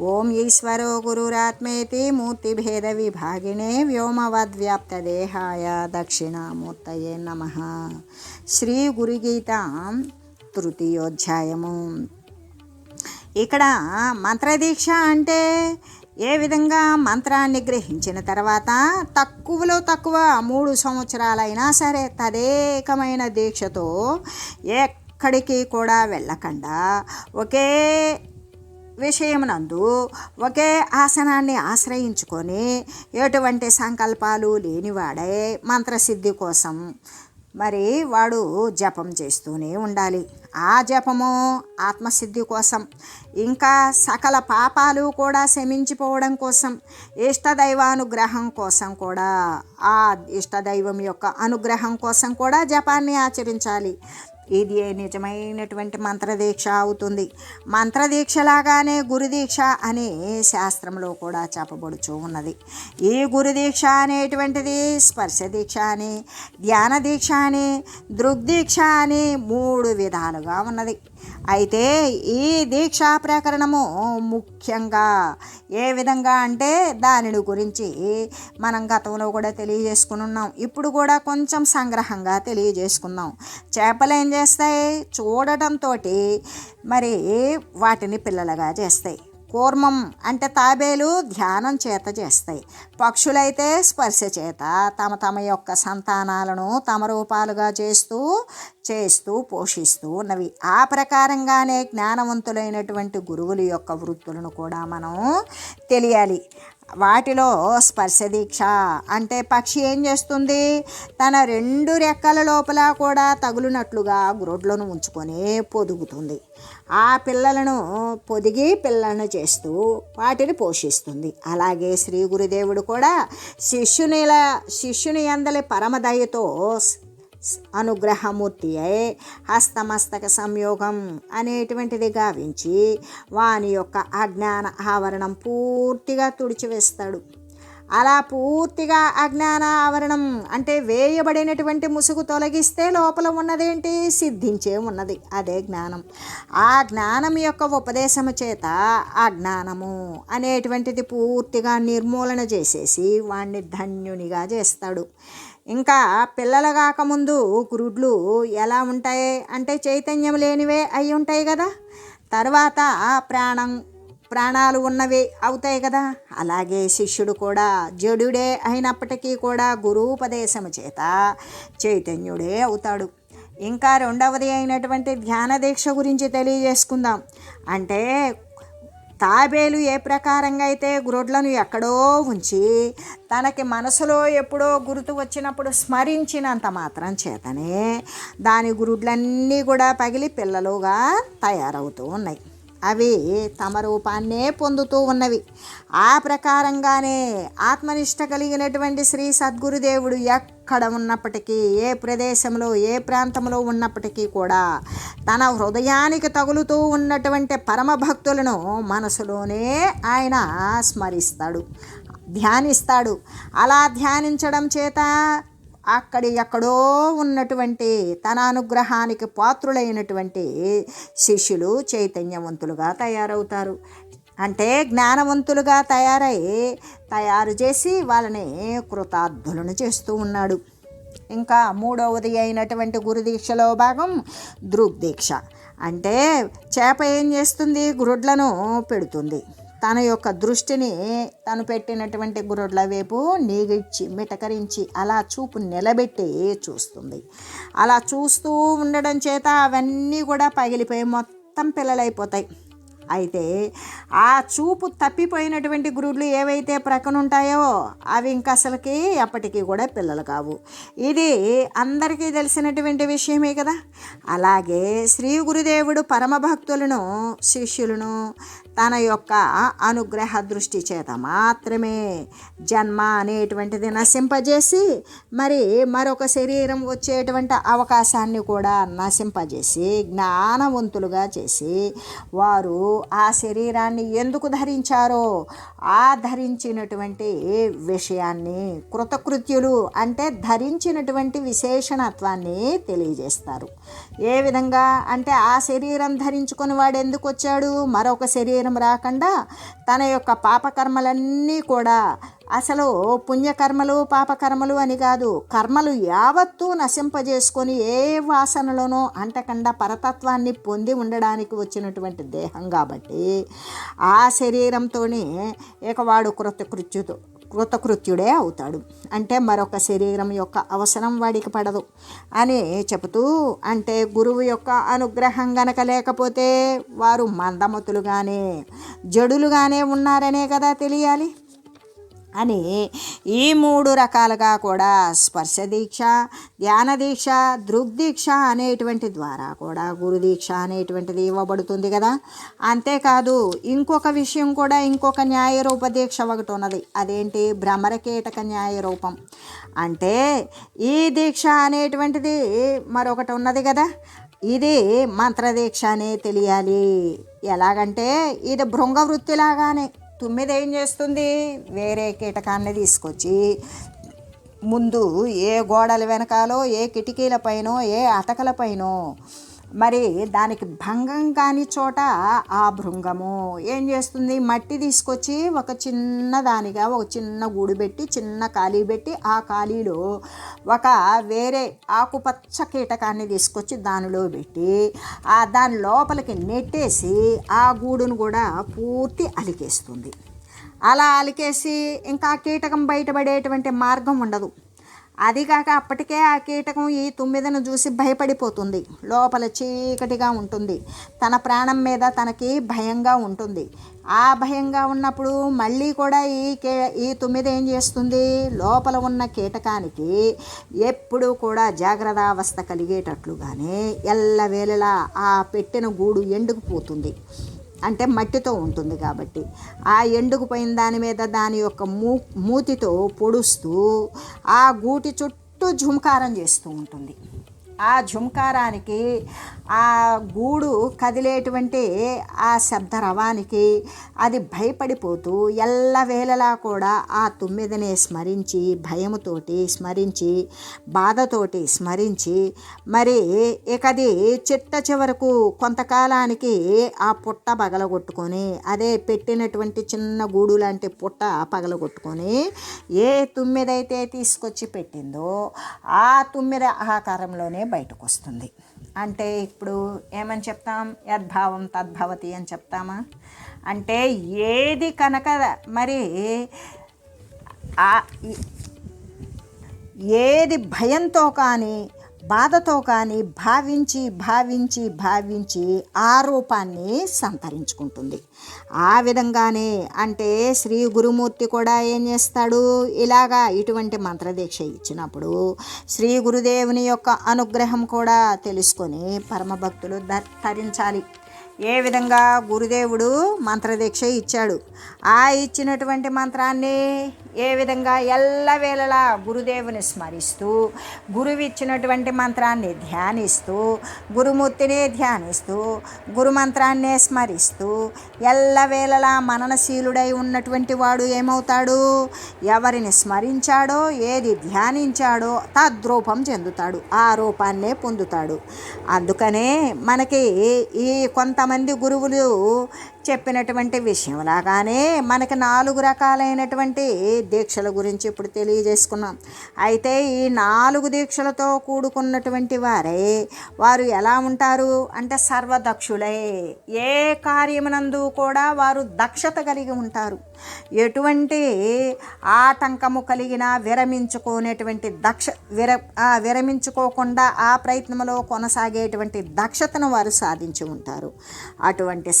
ఓం ఈశ్వరో గురురాత్మేతి మూర్తిభేద విభాగినే వ్యోమవద్వ్యాప్తదేహాయ దక్షిణామూర్తయే నమ. శ్రీ గురుగీత తృతీయోధ్యాయము. ఇక్కడ మంత్రదీక్ష అంటే ఏ విధంగా మంత్రాన్ని గ్రహించిన తర్వాత తక్కువలో తక్కువ మూడు సంవత్సరాలైనా సరే తదేకమైన దీక్షతో ఎక్కడికి కూడా వెళ్ళకుండా ఒకే విషయమునందు ఒకే ఆసనాన్ని ఆశ్రయించుకొని ఎటువంటి సంకల్పాలు లేనివాడే మంత్రసిద్ధి కోసం మరి వాడు జపం చేస్తూనే ఉండాలి. ఆ జపము ఆత్మసిద్ధి కోసం ఇంకా సకల పాపాలు కూడా శమించిపోవడం కోసం ఇష్టదైవానుగ్రహం కోసం కూడా ఆ ఇష్టదైవం యొక్క అనుగ్రహం కోసం కూడా జపాన్ని ఆచరించాలి. ఇది నిజమైనటువంటి మంత్రదీక్ష అవుతుంది. మంత్రదీక్షలాగానే గురుదీక్ష అనే శాస్త్రంలో కూడా చెప్పబడుచు ఉన్నది. ఈ గురుదీక్ష అనేటువంటిది స్పర్శ దీక్ష అని ధ్యాన దీక్ష అని దృగ్దీక్ష అని మూడు విధాలుగా ఉన్నది. అయితే ఈ దీక్షా ప్రకరణము ముఖ్యంగా ఏ విధంగా అంటే దానిని గురించి మనం గతంలో కూడా తెలియజేసుకుని ఉన్నాం. ఇప్పుడు కూడా కొంచెం సంగ్రహంగా తెలియజేసుకుందాం. చేపలు ఏం చేస్తాయి? చూడటంతో మరి వాటిని పిల్లలుగా చేస్తాయి. కూర్మం అంటే తాబేలు ధ్యానం చేత చేస్తాయి. పక్షులైతే స్పర్శ చేత తమ తమ యొక్క సంతానాలను తమ రూపాలుగా చేస్తూ చేస్తూ పోషిస్తూ ఉన్నవి. ఆ ప్రకారంగానే జ్ఞానవంతులైనటువంటి గురువుల యొక్క వృత్తులను కూడా మనం తెలియాలి. వాటిలో స్పర్శ దీక్ష. అంటే పక్షి ఏం చేస్తుంది? తన రెండు రెక్కల లోపల కూడా తగులునట్లుగా గ్రోడ్లను ఉంచుకొని పొదుగుతుంది. ఆ పిల్లలను పొదిగి పిల్లలను చేస్తూ వాటిని పోషిస్తుంది. అలాగే శ్రీ గురుదేవుడు కూడా శిష్యునిల శిష్యుని అందలి పరమదయతో అనుగ్రహమూర్తి అయి హస్తమస్తక సంయోగం అనేటువంటిది గావించి వాని యొక్క అజ్ఞాన ఆవరణం పూర్తిగా తుడిచివేస్తాడు. అలా పూర్తిగా అజ్ఞాన ఆవరణం అంటే వేయబడినటువంటి ముసుగు తొలగిస్తే లోపల ఉన్నదేంటి? సిద్ధించే ఉన్నది. అదే జ్ఞానం. ఆ జ్ఞానం యొక్క ఉపదేశము చేత ఆ జ్ఞానము అనేటువంటిది పూర్తిగా నిర్మూలన చేసేసి వాణ్ణి ధన్యునిగా చేస్తాడు. ఇంకా పిల్లలు కాకముందు గురుడ్లు ఎలా ఉంటాయి? అంటే చైతన్యం లేనివే అయి ఉంటాయి కదా. తర్వాత ప్రాణం ప్రాణాలు ఉన్నవి అవుతాయి కదా. అలాగే శిష్యుడు కూడా జడుడే అయినప్పటికీ కూడా గురూపదేశము చేత చైతన్యుడే అవుతాడు. ఇంకా రెండవది అయినటువంటి ధ్యాన దీక్ష గురించి తెలియజేసుకుందాం. అంటే తాబేలు ఏ ప్రకారంగా అయితే గురుడ్లను ఎక్కడో ఉంచి తనకి మనసులో ఎప్పుడో గుర్తు వచ్చినప్పుడు స్మరించినంత మాత్రం చేతనే దాని గురుడ్లన్నీ కూడా పగిలి పిల్లలుగా తయారవుతూ ఉన్నాయి. అవి తమ రూపాన్నే పొందుతూ ఉన్నవి. ఆ ప్రకారంగానే ఆత్మనిష్ట కలిగినటువంటి శ్రీ సద్గురుదేవుడు ఎక్కడ ఉన్నప్పటికీ ఏ ప్రదేశంలో ఏ ప్రాంతంలో ఉన్నప్పటికీ కూడా తన హృదయానికి తగులుతూ ఉన్నటువంటి పరమ భక్తులను మనసులోనే ఆయన స్మరిస్తాడు ధ్యానిస్తాడు. అలా ధ్యానించడం చేత అక్కడి ఎక్కడో ఉన్నటువంటి తన అనుగ్రహానికి పాత్రులైనటువంటి శిష్యులు చైతన్యవంతులుగా తయారవుతారు. అంటే జ్ఞానవంతులుగా తయారై తయారు చేసి వాళ్ళని కృతార్థులను చేస్తూ ఉన్నాడు. ఇంకా మూడవది అయినటువంటి గురుదీక్షలో భాగం దృగ్దీక్ష. అంటే చేప ఏం చేస్తుంది? గురుడ్లను పెడుతుంది. తన యొక్క దృష్టిని తను పెట్టినటువంటి గురుడ్ల వైపు నీగిచ్చి మిటకరించి అలా చూపు నిలబెట్టి చూస్తుంది. అలా చూస్తూ ఉండడం చేత అవన్నీ కూడా పగిలిపోయి మొత్తం పిల్లలైపోతాయి. అయితే ఆ చూపు తప్పిపోయినటువంటి గురువులు ఏవైతే ప్రక్కన ఉంటాయో అవి ఇంకా అసలుకి ఎప్పటికీ కూడా పిల్లలు కావు. ఇది అందరికీ తెలిసినటువంటి విషయమే కదా. అలాగే శ్రీ గురుదేవుడు పరమభక్తులను శిష్యులను తన యొక్క అనుగ్రహ దృష్టి చేత మాత్రమే జన్మ అనేటువంటిది నశింపజేసి మరి మరొక శరీరం వచ్చేటువంటి అవకాశాన్ని కూడా నశింపజేసి జ్ఞానవంతులుగా చేసి వారు ఆ శరీరాన్ని ఎందుకు ధరించారో ఆ ధరించినటువంటి విషయాన్ని కృతకృత్యులు అంటే ధరించినటువంటి విశేషణత్వాన్ని తెలియజేస్తారు. ఏ విధంగా అంటే ఆ శరీరం ధరించుకొని వాడు ఎందుకు వచ్చాడు? మరొక శరీరం రాకుండా తన యొక్క పాపకర్మలన్నీ కూడా అసలు పుణ్యకర్మలు పాపకర్మలు అని కాదు కర్మలు యావత్తూ నశింపజేసుకొని ఏ వాసనలోనో అంటకుండా పరతత్వాన్ని పొంది ఉండడానికి వచ్చినటువంటి దేహం కాబట్టి ఆ శరీరంతోనే ఇక వాడు కృతకృత్యుతో కృతకృత్యుడే అవుతాడు. అంటే మరొక శరీరం యొక్క అవసరం వాడికి పడదు. అని చెబుతూ అంటే గురువు యొక్క అనుగ్రహం గనక లేకపోతే వారు మందమతులుగానే జడులుగానే ఉన్నారనే కదా తెలియాలి. అని ఈ మూడు రకాలుగా కూడా స్పర్శ దీక్ష ధ్యాన దీక్ష దృగ్దీక్ష అనేటువంటి ద్వారా కూడా గురుదీక్ష అనేటువంటిది ఇవ్వబడుతుంది కదా. అంతేకాదు ఇంకొక విషయం కూడా ఇంకొక న్యాయ రూప దీక్ష ఒకటి ఉన్నది. అదేంటి? భ్రమరకీటక న్యాయ రూపం. అంటే ఈ దీక్ష అనేటువంటిది మరొకటి ఉన్నది కదా. ఇది మంత్రదీక్ష అనే తెలియాలి. ఎలాగంటే ఇది భృంగ వృత్తిలాగానే తుమ్మిది ఏం చేస్తుంది వేరే కీటకాన్ని తీసుకొచ్చి ముందు ఏ గోడల వెనకాలో ఏ కిటికీల పైనో ఏ అటకల పైనో మరి దానికి భంగం కాని చోట ఆ భృంగము ఏం చేస్తుంది? మట్టి తీసుకొచ్చి ఒక చిన్న దానిగా ఒక చిన్న గూడు పెట్టి చిన్న ఖాళీ పెట్టి ఆ ఖాళీలో ఒక వేరే ఆకుపచ్చ కీటకాన్ని తీసుకొచ్చి దానిలో పెట్టి ఆ దాని లోపలికి నెట్టేసి ఆ గూడును కూడా పూర్తి అలికేస్తుంది. అలా అలికేసి ఇంకా కీటకం బయటపడేటువంటి మార్గం ఉండదు. అది కాక అప్పటికే ఆ కీటకం ఈ తుమ్మిదను చూసి భయపడిపోతుంది. లోపల చీకటిగా ఉంటుంది. తన ప్రాణం మీద తనకి భయంగా ఉంటుంది. ఆ భయంగా ఉన్నప్పుడు మళ్ళీ కూడా ఈ కే ఈ తుమ్మిద ఏం చేస్తుంది? లోపల ఉన్న కీటకానికి ఎప్పుడూ కూడా జాగ్రత్త అవస్థ కలిగేటట్లుగానే ఎల్లవేళలా ఆ పెట్టిన గూడు ఎండుకుపోతుంది అంటే మట్టితో ఉంటుంది కాబట్టి. ఆ ఎండుకుపోయిన దాని మీద దాని యొక్క మూ మూతితో పొడుస్తూ ఆ గూటి చుట్టూ ఝుంకారం చేస్తూ ఉంటుంది. ఆ ఝుంకారానికి ఆ గూడు కదిలేటువంటి ఆ శబ్ద రవానికి అది భయపడిపోతూ ఎల్లవేళలా కూడా ఆ తుమ్మిదనే స్మరించి భయముతోటి స్మరించి బాధతోటి స్మరించి మరి ఇక అది చిట్ట చివరకు కొంతకాలానికి ఆ పుట్ట పగలగొట్టుకొని అదే పెట్టినటువంటి చిన్న గూడు లాంటి పుట్ట పగలగొట్టుకొని ఏ తుమ్మిదైతే తీసుకొచ్చి పెట్టిందో ఆ తుమ్మిద ఆకారంలోనే బయటకు వస్తుంది అంటే ఇప్పుడు ఏమని చెప్తాం? యద్భావం తద్భవతి అని చెప్తామా? అంటే ఏది కనుక మరి ఏది భయంతో కానీ బాధతో కానీ భావించి భావించి భావించి ఆ రూపాన్ని సంతరించుకుంటుంది. ఆ విధంగానే అంటే శ్రీ గురుమూర్తి కూడా ఏం చేస్తాడు? ఇలాగా ఇటువంటి మంత్రదీక్ష ఇచ్చినప్పుడు శ్రీ గురుదేవుని యొక్క అనుగ్రహం కూడా తెలుసుకొని పరమభక్తులు ధరించాలి. ఏ విధంగా గురుదేవుడు మంత్రదీక్ష ఇచ్చాడు? ఆ ఇచ్చినటువంటి మంత్రాన్ని ఏ విధంగా ఎల్లవేళలా గురుదేవుని స్మరిస్తూ గురువు ఇచ్చినటువంటి మంత్రాన్ని ధ్యానిస్తూ గురుమూర్తిని ధ్యానిస్తూ గురు మంత్రాన్నే స్మరిస్తూ ఎల్లవేళలా మననశీలుడై ఉన్నటువంటి వాడు ఏమవుతాడు? ఎవరిని స్మరించాడో ఏది ధ్యానించాడో తద్రూపం చెందుతాడు ఆ రూపాన్నే పొందుతాడు. అందుకనే మనకి ఈ కొంతమంది గురువులు చెప్పినటువంటి విషయం లాగానే మనకి నాలుగు రకాలైనటువంటి దీక్షల గురించి ఇప్పుడు తెలియజేసుకున్నాం. అయితే ఈ నాలుగు దీక్షలతో కూడుకున్నటువంటి వారే వారు ఎలా ఉంటారు? అంటే సర్వదక్షులై. ఏ కార్యమునందు కూడా వారు దక్షత కలిగి ఉంటారు. ఎటువంటి ఆటంకము కలిగిన విరమించుకునేటువంటి దక్ష విర విరమించుకోకుండా ఆ ప్రయత్నంలో కొనసాగేటువంటి దక్షతను వారు సాధించి ఉంటారు. అటువంటి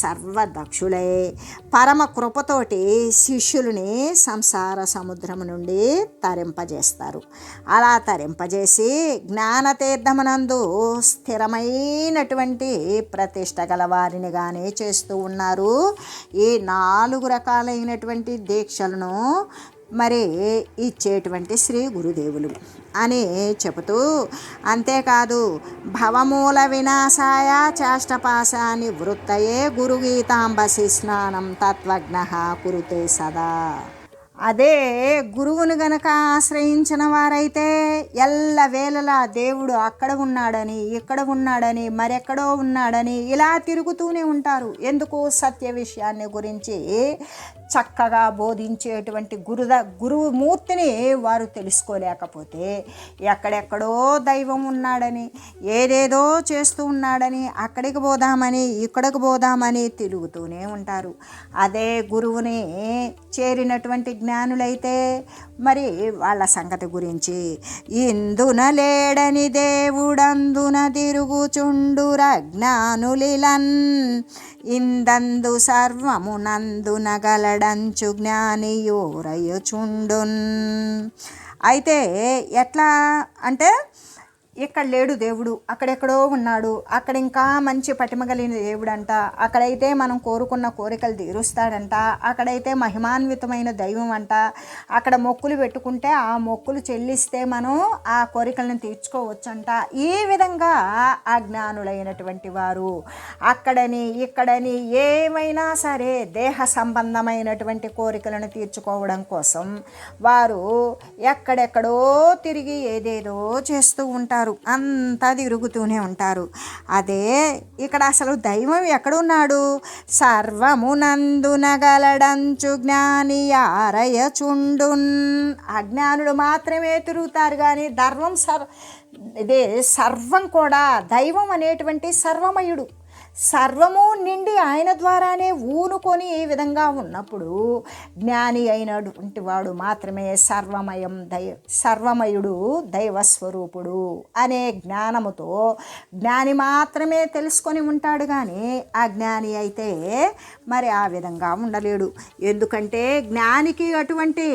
సర్వదక్షులై పరమ కృపతోటి శిష్యులని సంసార సముద్రం నుండి తరింపజేస్తారు. అలా తరింపజేసి జ్ఞానతీర్థమునందు స్థిరమైనటువంటి ప్రతిష్ట గల వారినిగానే చేస్తూ ఉన్నారు. ఈ నాలుగు రకాలైనటువంటి దీక్షలను మరి ఇచ్చేటువంటి శ్రీ గురుదేవులు అని చెబుతూ అంతేకాదు భవమూల వినాశాయ చాష్టపాశాని వృత్తయే గురుగీతాంబసి స్నానం తత్వజ్ఞ కురుతే సదా. అదే గురువును గనక ఆశ్రయించిన వారైతే ఎల్ల వేళలా దేవుడు అక్కడ ఉన్నాడని ఇక్కడ ఉన్నాడని మరెక్కడో ఉన్నాడని ఇలా తిరుగుతూనే ఉంటారు. ఎందుకు? సత్య విషయాన్ని గురించి చక్కగా బోధించేటువంటి గురుద గురువు మూర్తిని వారు తెలుసుకోలేకపోతే ఎక్కడెక్కడో దైవం ఉన్నాడని ఏదేదో చేస్తూ ఉన్నాడని అక్కడికి పోదామని ఇక్కడికి పోదామని తిరుగుతూనే ఉంటారు. అదే గురువుని చేరినటువంటి జ్ఞానులైతే మరి వాళ్ళ సంగతి గురించి ఇందున లేడని దేవుడందున తిరుగుచుండుర జ్ఞానులిలన్. ఇందందు సర్వమునందున గలడంచు జ్ఞానియోరయుచుండున్ అయితే ఎట్లా అంటే ఇక్కడ లేడు దేవుడు అక్కడెక్కడో ఉన్నాడు అక్కడ ఇంకా మంచి పటిమ కలిగిన దేవుడు అంట అక్కడైతే మనం కోరుకున్న కోరికలు తీరుస్తాడంట. అక్కడైతే మహిమాన్వితమైన దైవం అంట అక్కడ మొక్కులు పెట్టుకుంటే ఆ మొక్కులు చెల్లిస్తే మనం ఆ కోరికలను తీర్చుకోవచ్చంట. ఈ విధంగా అజ్ఞానులైనటువంటి వారు అక్కడని ఇక్కడని ఏమైనా సరే దేహ సంబంధమైనటువంటి కోరికలను తీర్చుకోవడం కోసం వారు ఎక్కడెక్కడో తిరిగి ఏదేదో చేస్తూ ఉంటారు. అంతా తిరుగుతూనే ఉంటారు. అదే ఇక్కడ అసలు దైవం ఎక్కడున్నాడు? సర్వమునందున గలడంచు జ్ఞాని ఆరయచుండున్. అజ్ఞానుడు మాత్రమే తిరుగుతారు కానీ ధర్మం సర్ ఇదే సర్వం కూడా దైవం అనేటువంటి సర్వమయుడు. సర్వము నిండి ఆయన ద్వారానే ఊనుకొని ఈ విధంగా ఉన్నప్పుడు జ్ఞాని అయినటువంటి వాడు మాత్రమే సర్వమయం దైవ సర్వమయుడు దైవస్వరూపుడు అనే జ్ఞానముతో జ్ఞాని మాత్రమే తెలుసుకొని ఉంటాడు కానీ ఆ జ్ఞాని అయితే మరి ఆ విధంగా ఉండలేడు. ఎందుకంటే జ్ఞానికి అటువంటి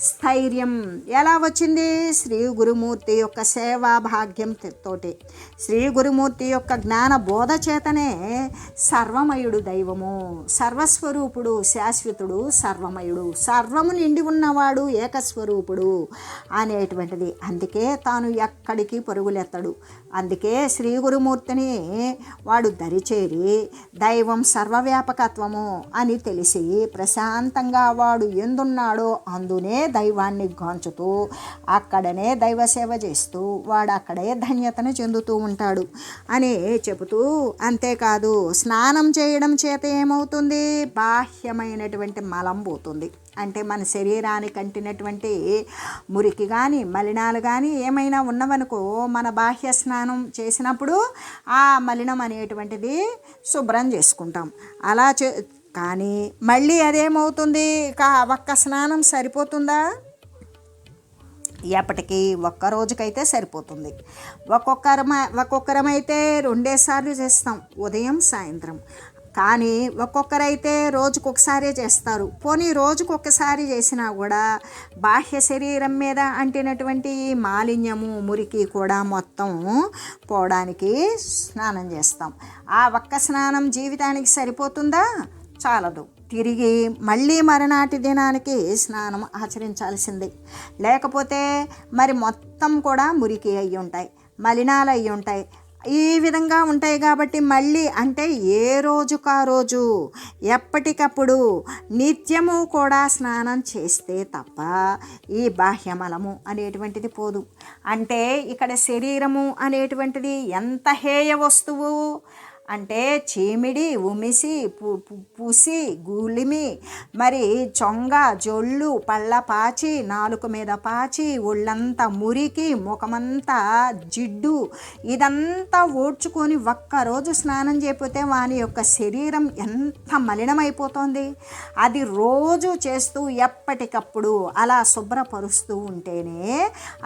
స్థైర్యం ఎలా వచ్చింది? శ్రీ గురుమూర్తి యొక్క సేవా భాగ్యం తోటి. శ్రీ గురుమూర్తి యొక్క జ్ఞాన బోధ చేతనే సర్వమయుడు దైవము సర్వస్వరూపుడు శాశ్వతుడు సర్వమయుడు సర్వము నిండి ఉన్నవాడు ఏకస్వరూపుడు అనేటువంటిది. అందుకే తాను ఎక్కడికి పరుగులెత్తడు. అందుకే శ్రీ గురుమూర్తిని వాడు దరిచేరి దైవం సర్వవ్యాపకత్వము అని తెలిసి ప్రశాంతంగా వాడు ఎందున్నాడో అందునే దైవాన్ని గాంచుతూ అక్కడనే దైవ సేవ చేస్తూ వాడు అక్కడే ధన్యతను చెందుతూ ఉంటాడు అని చెబుతూ అంతేకాదు స్నానం చేయడం చేత ఏమవుతుంది? బాహ్యమైనటువంటి మలం పోతుంది. అంటే మన శరీరానికి అంటినటువంటి మురికి కానీ మలినాలు కానీ ఏమైనా ఉన్నవనుకో మన బాహ్య స్నానం చేసినప్పుడు ఆ మలినం అనేటువంటిది శుభ్రం చేసుకుంటాం. అలా చే కానీ మళ్ళీ అదేమవుతుంది? కా ఒక్క స్నానం సరిపోతుందా? ఎప్పటికీ ఒక్క రోజుకైతే సరిపోతుంది. ఒక్కొక్కరమ ఒక్కొక్కరమైతే రెండేసార్లు చేస్తాం. ఉదయం సాయంత్రం. కానీ ఒక్కొక్కరైతే రోజుకొకసారే చేస్తారు. పోనీ రోజుకొకసారి చేసినా కూడా బాహ్య శరీరం మీద అంటినటువంటి ఈ మాలిన్యము మురికి కూడా మొత్తం పోవడానికి స్నానం చేస్తాం. ఆ ఒక్క స్నానం జీవితానికి సరిపోతుందా? చాలదు. తిరిగి మళ్ళీ మరునాటి దినానికి స్నానం ఆచరించాల్సిందే. లేకపోతే మరి మొత్తం కూడా మురికి అయి ఉంటాయి మలినాలు అయి ఉంటాయి ఈ విధంగా ఉంటాయి కాబట్టి మళ్ళీ అంటే ఏ రోజుకా రోజు ఎప్పటికప్పుడు నిత్యము కూడా స్నానం చేస్తే తప్ప ఈ బాహ్యమలము అనేటువంటిది పోదు. అంటే ఇక్కడ శరీరము అనేటువంటిది ఎంత హేయ వస్తువు అంటే చీమిడి ఉమిసి పుసి గులిమి మరి చొంగ జొల్లు పళ్ళ పాచి నాలుక మీద పాచి ఒళ్ళంతా మురికి ముఖమంతా జిడ్డు. ఇదంతా ఓడ్చుకొని ఒక్కరోజు స్నానం చేయకపోతే వాని యొక్క శరీరం ఎంత మలినమైపోతుంది. అది రోజు చేస్తూ ఎప్పటికప్పుడు అలా శుభ్రపరుస్తూ ఉంటేనే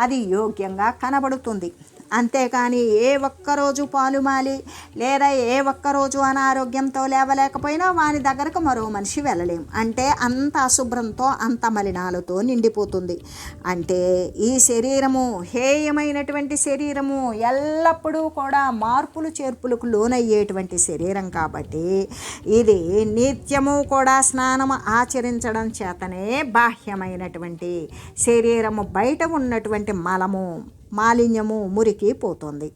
అది యోగ్యంగా కనబడుతుంది. అంతేకాని ఏ ఒక్కరోజు పాలు మాలి లేదా ఏ ఒక్కరోజు అనారోగ్యంతో లేవలేకపోయినా వాని దగ్గరకు మరో మనిషి వెళ్ళలేం. అంటే అంత అశుభ్రంతో అంత మలినాలతో నిండిపోతుంది. అంటే ఈ శరీరము హేయమైనటువంటి శరీరము ఎల్లప్పుడూ కూడా మార్పులు చేర్పులకు లోనయ్యేటువంటి శరీరం కాబట్టి ఇది నిత్యము కూడా స్నానం ఆచరించడం చేతనే బాహ్యమైనటువంటి శరీరము బయట ఉన్నటువంటి మలము. మాలిన్యము మురికి పోతుంది.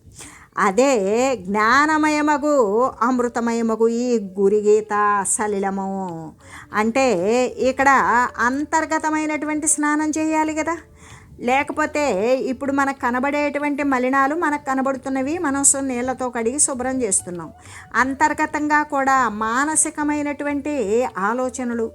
అదే జ్ఞానమయమగు అమృతమయమగు ఈ గురిగీత సలిలము. అంటే ఇక్కడ అంతర్గతమైనటువంటి స్నానం చేయాలి కదా లేకపోతే ఇప్పుడు మనకు కనబడేటువంటి మలినాలు మనకు కనబడుతున్నవి మనం నీళ్ళతో కడిగి శుభ్రం చేస్తున్నాం. అంతర్గతంగా కూడా మానసికమైనటువంటి ఆలోచనలు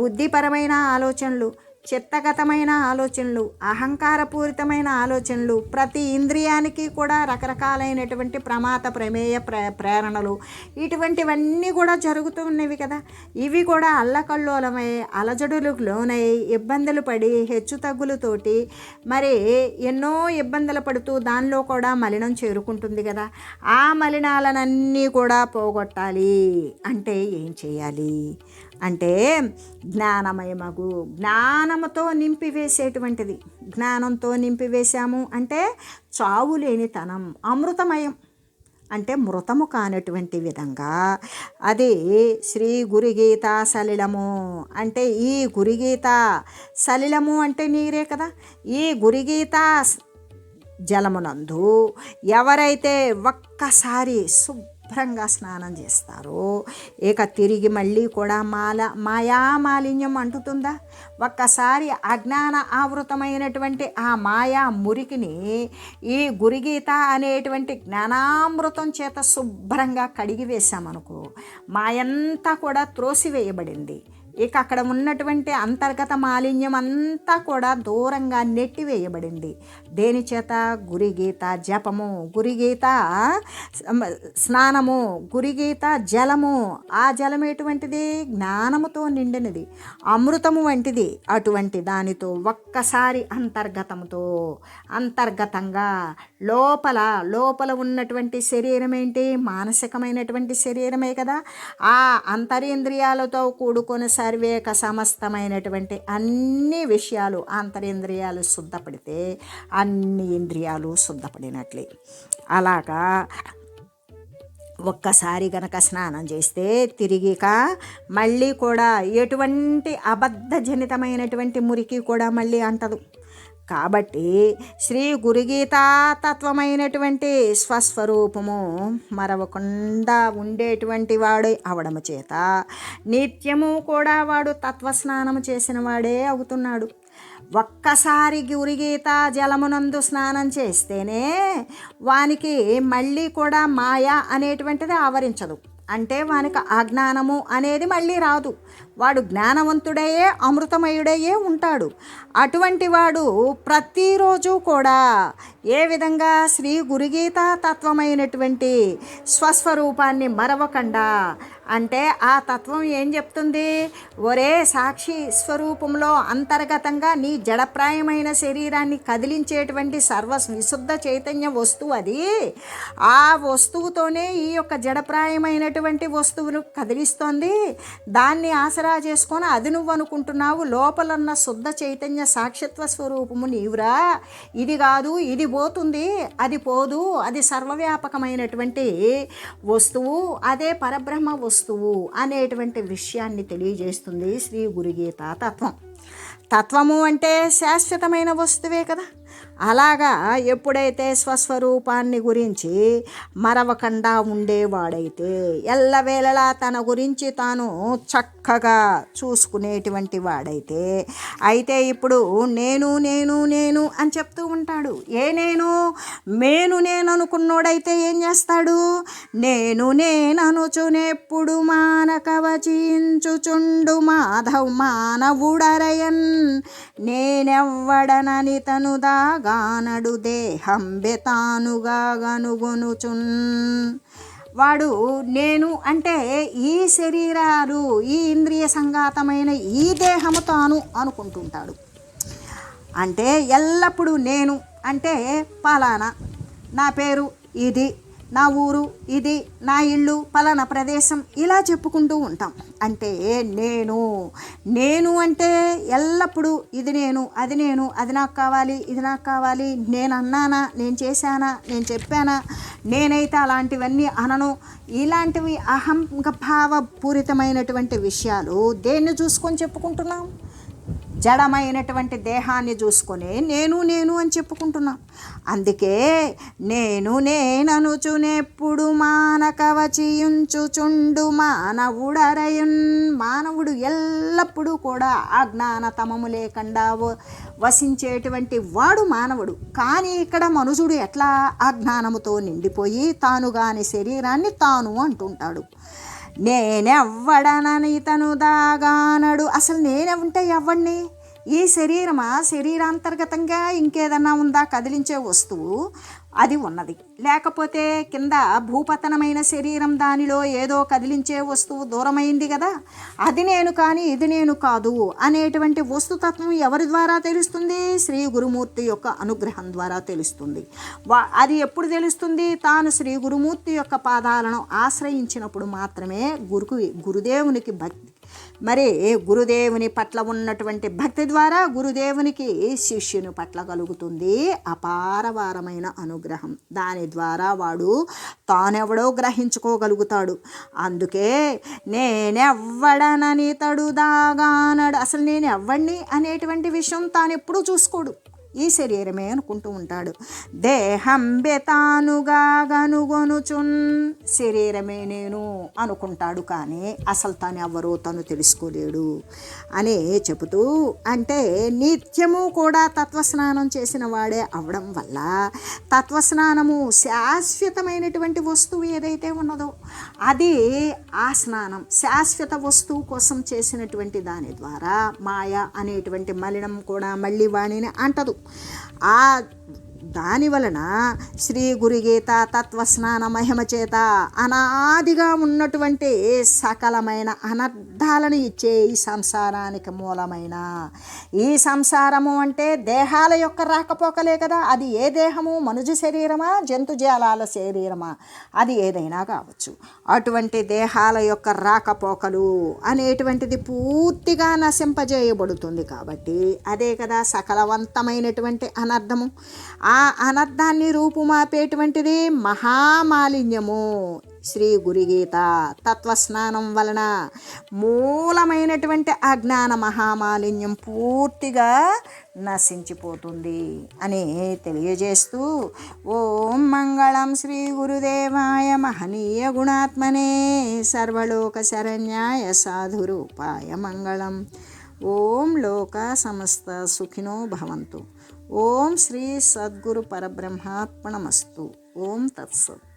బుద్ధిపరమైన ఆలోచనలు చిత్తగతమైన ఆలోచనలు అహంకారపూరితమైన ఆలోచనలు ప్రతి ఇంద్రియానికి కూడా రకరకాలైనటువంటి ప్రమాద ప్రమేయ ప్రే ప్రేరణలు. ఇటువంటివన్నీ కూడా జరుగుతూ ఉన్నవి కదా. ఇవి కూడా అల్లకల్లోలమై అలజడులకు లోనై ఇబ్బందులు పడి హెచ్చు తగ్గులతోటి మరి ఎన్నో ఇబ్బందులు పడుతూ దానిలో కూడా మలినం చేరుకుంటుంది కదా. ఆ మలినాలనన్నీ కూడా పోగొట్టాలి. అంటే ఏం చేయాలి? అంటే జ్ఞానమయమగు. జ్ఞానముతో నింపివేసేటువంటిది. జ్ఞానంతో నింపివేశాము అంటే చావు లేనితనం అమృతమయం అంటే మృతము కానటువంటి విధంగా. అది శ్రీ గురిగీత సలిలము అంటే ఈ గురిగీత సలిలము అంటే నీరే కదా. ఈ గురిగీత జలమునందు ఎవరైతే ఒక్కసారి శుభ్రంగా స్నానం చేస్తారు. ఇక తిరిగి మళ్ళీ కూడా మాల మాయా మాలిన్యం అంటుతుందా? ఒక్కసారి అజ్ఞాన ఆవృతమైనటువంటి ఆ మాయా మురికిని ఈ గురిగీత అనేటువంటి జ్ఞానామృతం చేత శుభ్రంగా కడిగి వేశామనుకో మాయంతా కూడా త్రోసివేయబడింది. ఇక అక్కడ ఉన్నటువంటి అంతర్గత మాలిన్యం అంతా కూడా దూరంగా నెట్టివేయబడింది. దేని చేత? గురిగీత జపము గురిగీత స్నానము గురిగీత జలము. ఆ జలం ఎటువంటిది? జ్ఞానముతో నిండినది అమృతము వంటిది. అటువంటి దానితో ఒక్కసారి అంతర్గతముతో అంతర్గతంగా లోపల లోపల ఉన్నటువంటి శరీరం ఏంటి? మానసికమైనటువంటి శరీరమే కదా. ఆ అంతరింద్రియాలతో కూడుకొని సర్వేక సమస్తమైనటువంటి అన్ని విషయాలు అంతరింద్రియాలు శుద్ధపడితే అన్ని ఇంద్రియాలు శుద్ధపడినట్లే. అలాగా ఒక్కసారి గనక స్నానం చేస్తే తిరిగిక మళ్ళీ కూడా ఎటువంటి అబద్ధజనితమైనటువంటి మురికి కూడా మళ్ళీ అంటదు. కాబట్టి శ్రీ గురుగీతా తత్వమైనటువంటి స్వస్వరూపము మరవకుండా ఉండేటువంటి వాడు అవడము చేత నిత్యము కూడా వాడు తత్వస్నానము చేసిన వాడే అవుతున్నాడు. ఒక్కసారి గురిగీత జలమునందు స్నానం చేస్తేనే వానికి మళ్ళీ కూడా మాయ అనేటువంటిది ఆవరించదు. అంటే వానికి అజ్ఞానము అనేది మళ్ళీ రాదు. వాడు జ్ఞానవంతుడయ్యే అమృతమయుడయ్యే ఉంటాడు. అటువంటి వాడు ప్రతిరోజు కూడా ఏ విధంగా శ్రీ గురుగీత తత్వమైనటువంటి స్వస్వరూపాన్ని మరవకుండా? అంటే ఆ తత్వం ఏం చెప్తుంది? ఒరే సాక్షి స్వరూపంలో అంతర్గతంగా నీ జడప్రాయమైన శరీరాన్ని కదిలించేటువంటి సర్వ విశుద్ధ చైతన్య వస్తువు అది. ఆ వస్తువుతోనే ఈ యొక్క జడప్రాయమైనటువంటి వస్తువును కదిలిస్తోంది. దాన్ని ఆసరా చేసుకొని అది నువ్వు అనుకుంటున్నావు. లోపలన్న శుద్ధ చైతన్య సాక్షిత్వ స్వరూపము నీవురా. ఇది కాదు ఇది పోతుంది అది పోదు అది సర్వవ్యాపకమైనటువంటి వస్తువు అదే పరబ్రహ్మ వస్తువు అనేటువంటి విషయాన్ని తెలియజేస్తుంది శ్రీ గురుగీత తత్వం. తత్వము అంటే శాశ్వతమైన వస్తువే కదా. అలాగా ఎప్పుడైతే స్వస్వరూపాన్ని గురించి మరవకుండా ఉండేవాడైతే ఎల్లవేళలా తన గురించి తాను చక్కగా చూసుకునేటువంటి వాడైతే అయితే ఇప్పుడు నేను నేను నేను అని చెప్తూ ఉంటాడు. ఏ నేను? నేను నేను అనుకున్నోడైతే ఏం చేస్తాడు? నేను నేననుచునెప్పుడు మానక వచించుచుండు మాధవ్ మానవుడరయన్. నేనెవ్వడనని తను దాగా గానడు దేహంబెతానుగా గనుగొనుచున్. వాడు నేను అంటే ఈ శరీరాలు ఈ ఇంద్రియ సంఘాతమైన ఈ దేహము తాను అనుకుంటుంటాడు. అంటే ఎల్లప్పుడూ నేను అంటే పలానా నా పేరు ఇది నా ఊరు ఇది నా ఇల్లు పలానా ప్రదేశం ఇలా చెప్పుకుంటూ ఉంటాం. అంటే నేను నేను అంటే ఎల్లప్పుడూ ఇది నేను అది నేను అది నాకు కావాలి ఇది నాకు కావాలి నేను అన్నానా నేను చేశానా నేను చెప్పానా నేనైతే అలాంటివన్నీ అనను. ఇలాంటివి అహంభావపూరితమైనటువంటి విషయాలు దేన్ని చూసుకొని చెప్పుకుంటున్నాం? జడమైనటువంటి దేహాన్ని చూసుకొని నేను నేను అని చెప్పుకుంటున్నా. అందుకే నేను నేననుచునెప్పుడు మానకవచియుంచుచుండు మానవుడరయున్ మానవుడు ఎల్లప్పుడూ కూడా అజ్ఞానతమము లేకుండా వసించేటువంటి వాడు మానవుడు. కానీ ఇక్కడ మనుషుడు ఎట్లా అజ్ఞానముతో నిండిపోయి తాను గాని శరీరాన్ని తాను అంటుంటాడు. నేనెవ్వడనని తను దాగానడు. అసలు నేనెవంటే ఎవ్వడిని ఈ శరీరమా? శరీరాంతర్గతంగా ఇంకేదన్నా ఉందా? కదిలించే వస్తువు? అది ఉన్నది. లేకపోతే కింద భూపతనమైన శరీరం దానిలో ఏదో కదిలించే వస్తువు దూరమైంది కదా అది నేను కానీ ఇది నేను కాదు అనేటువంటి వస్తుతత్వం ఎవరి ద్వారా తెలుస్తుంది? శ్రీ గురుమూర్తి యొక్క అనుగ్రహం ద్వారా తెలుస్తుంది. వా అది ఎప్పుడు తెలుస్తుంది? తాను శ్రీ గురుమూర్తి యొక్క పాదాలను ఆశ్రయించినప్పుడు మాత్రమే గురుకు గురుదేవునికి భక్తి మరి గురుదేవుని పట్ల ఉన్నటువంటి భక్తి ద్వారా గురుదేవునికి శిష్యుని పట్ల కలుగుతుంది? అపారవారమైన అనుగ్రహం. దాని ద్వారా వాడు తానెవడో గ్రహించుకోగలుగుతాడు. అందుకే నేనెవ్వడనని తడు దాగానడు అసలు నేను ఎవ్వడిని అనేటువంటి విషయం తాను ఎప్పుడూ చూసుకోడు. ఈ శరీరమే అనుకుంటూ ఉంటాడు. దేహం బెతానుగా గనుగొనుచున్ శరీరమే నేను అనుకుంటాడు కానీ అసలు తను ఎవరో తను తెలుసుకోలేడు అని చెబుతూ అంటే నిత్యము కూడా తత్వస్నానం చేసిన వాడే అవడం వల్ల తత్వస్నానము శాశ్వతమైనటువంటి వస్తువు ఏదైతే ఉన్నదో అది ఆ స్నానం శాశ్వత వస్తువు కోసం చేసినటువంటి దాని ద్వారా మాయ అనేటువంటి మలినం కూడా మళ్ళీ వాణిని అంటదు. ఆ దాని వలన శ్రీ గురుగీత తత్వస్నాన మహిమ చేత అనాదిగా ఉన్నటువంటి సకలమైన అనర్థాలను ఇచ్చే ఈ సంసారానికి మూలమైన. ఈ సంసారము అంటే దేహాల యొక్క రాకపోకలే కదా. అది ఏ దేహము? మనుజు శరీరమా? జంతుజాలాల శరీరమా? అది ఏదైనా కావచ్చు. అటువంటి దేహాల యొక్క రాకపోకలు అనేటువంటిది పూర్తిగా నశింపజేయబడుతుంది కాబట్టి అదే కదా సకలవంతమైనటువంటి అనర్థము. ఆ అనర్థాన్ని రూపుమాపేటువంటిది మహామాలిన్యము. శ్రీ గురుగీత తత్వస్నానం వలన మూలమైనటువంటి అజ్ఞాన మహామాలిన్యం పూర్తిగా నశించిపోతుంది అని తెలియజేస్తూ ఓం మంగళం శ్రీ గురుదేవాయ మహనీయ గుణాత్మనే సర్వలోక శరణ్యాయ సాధురూపాయ మంగళం. ఓం లోక సమస్త సుఖినో భవంతు. ఓం శ్రీ సద్గురు పరబ్రహ్మాత్మనమస్తు. ఓం తత్సత్.